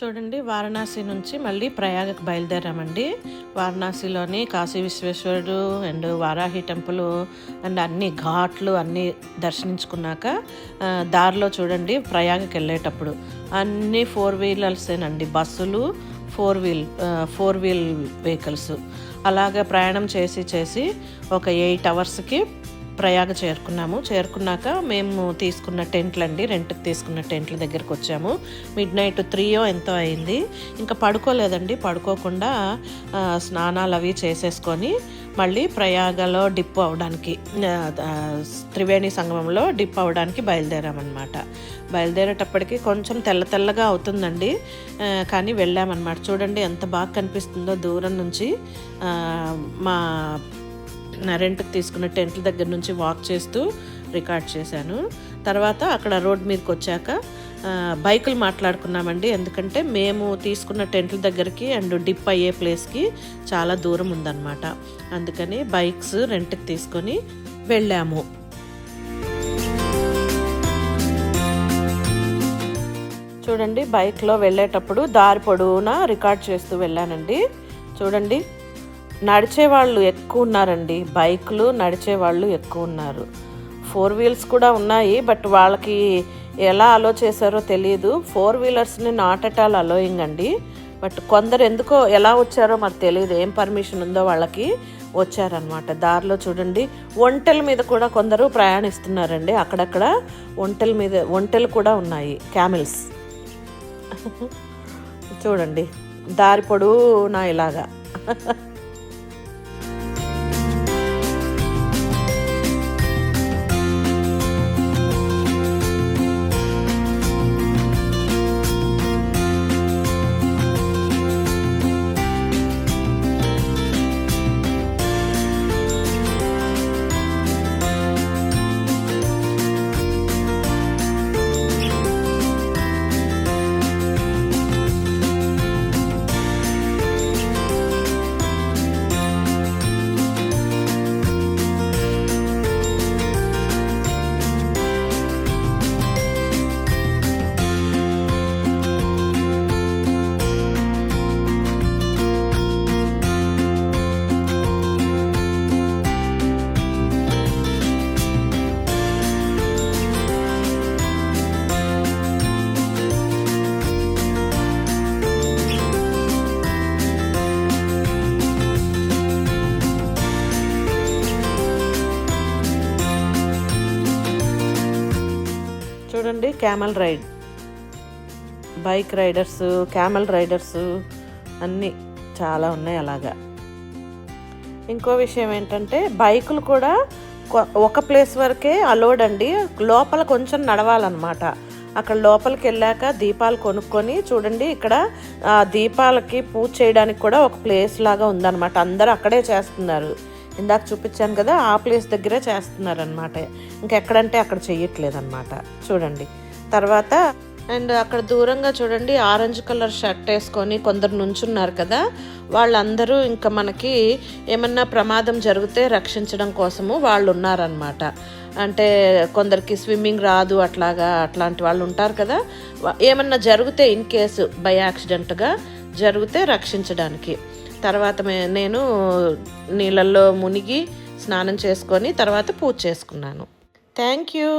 చూడండి వారణాసి నుంచి మళ్ళీ ప్రయాగకు బయలుదేరామండి. వారణాసిలోని కాశీ విశ్వేశ్వరుడు అండ్ వారాహి టెంపుల్ అండ్ అన్ని ఘాట్లు అన్నీ దర్శించుకున్నాక దారిలో చూడండి ప్రయాగకి వెళ్ళేటప్పుడు. అన్ని ఫోర్ వీలర్సేనండి బస్సులు four wheel four wheel vehicles. అలాగే ప్రయాణం చేసి చేసి ఒక ఎయిట్ అవర్స్కి ప్రయాగ చేరుకున్నాము. చేరుకున్నాక మేము తీసుకున్న టెంట్లు అండి రెంట్కి తీసుకున్న టెంట్ల దగ్గరకు వచ్చాము. మిడ్ నైట్ త్రీయో ఎంతో అయింది. ఇంకా పడుకోలేదండి. పడుకోకుండా స్నానాలు అవి చేసేసుకొని మళ్ళీ ప్రయాగలో డిప్ అవడానికి త్రివేణి సంగమంలో డిప్ అవడానికి బయలుదేరామన్నమాట. బయలుదేరేటప్పటికి కొంచెం తెల్ల తెల్లగా అవుతుందండి. కానీ వెళ్ళామన్నమాట. చూడండి ఎంత బాగా కనిపిస్తుందో దూరం నుంచి. మా నా రెంట్కి తీసుకున్న టెంట్ల దగ్గర నుంచి వాక్ చేస్తూ రికార్డ్ చేశాను. తర్వాత అక్కడ రోడ్ మీదకి వచ్చాక బైకులు మాట్లాడుకున్నామండి. ఎందుకంటే మేము తీసుకున్న టెంట్ల దగ్గరికి అండ్ డిప్ అయ్యే ప్లేస్కి చాలా దూరం ఉందన్నమాట. అందుకని బైక్స్ రెంట్కి తీసుకొని వెళ్ళాము. చూడండి బైక్లో వెళ్ళేటప్పుడు దారి పొడవునా రికార్డ్ చేస్తూ వెళ్ళానండి. చూడండి. నడిచే వాళ్ళు ఎక్కువ ఉన్నారండి. బైకులు నడిచే వాళ్ళు ఎక్కువ ఉన్నారు. ఫోర్ వీల్స్ కూడా ఉన్నాయి బట్ వాళ్ళకి ఎలా అలో చేశారో తెలియదు ఫోర్ వీలర్స్ని నాట్ అట్ ఆల్ అలోయింగ్ అండి. బట్ కొందరు ఎందుకో ఎలా వచ్చారో మరి తెలియదు ఏం పర్మిషన్ ఉందో వాళ్ళకి వచ్చారనమాట దారిలో చూడండి. ఒంటెల మీద కూడా కొందరు ప్రయాణిస్తున్నారండి. అక్కడక్కడ ఒంటెల మీద ఒంటెలు కూడా ఉన్నాయి. క్యామిల్స్ చూడండి. దారి పొడవునా ఇలాగా? చూడండి camel ride bike riders camel riders అన్నీ చాలా ఉన్నాయి అలాగా. ఇంకో విషయం ఏంటంటే బైకులు కూడా ఒక ప్లేస్ వరకే అలోడ్ అండి. లోపల కొంచెం నడవాలన్నమాట. అక్కడ లోపలికి వెళ్ళాక దీపాలు కొనుక్కొని చూడండి ఇక్కడ దీపాలకి పూజ చేయడానికి కూడా ఒక ప్లేస్ లాగా ఉందన్నమాట. అందరూ అక్కడే చేస్తున్నారు. ఇందాక చూపించాను కదా ఆ ప్లేస్ దగ్గరే చేస్తున్నారనమాట ఇంకెక్కడంటే అక్కడ చెయ్యట్లేదు చూడండి. తర్వాత అండ్ అక్కడ దూరంగా చూడండి ఆరెంజ్ కలర్ షర్ట్ వేసుకొని కొందరు నుంచున్నారు కదా. వాళ్ళందరూ ఇంకా మనకి ఏమన్నా ప్రమాదం జరిగితే రక్షించడం కోసము వాళ్ళు ఉన్నారనమాట అంటే కొందరికి స్విమ్మింగ్ రాదు అట్లాగా అట్లాంటి వాళ్ళు ఉంటారు కదా. ఏమన్నా జరిగితే ఇన్ కేసు బై యాక్సిడెంట్గా జరిగితే రక్షించడానికి. తర్వాత నేను నీళ్ళల్లో మునిగి స్నానం చేసుకొని తర్వాత పూజ చేసుకున్నాను. Thank you.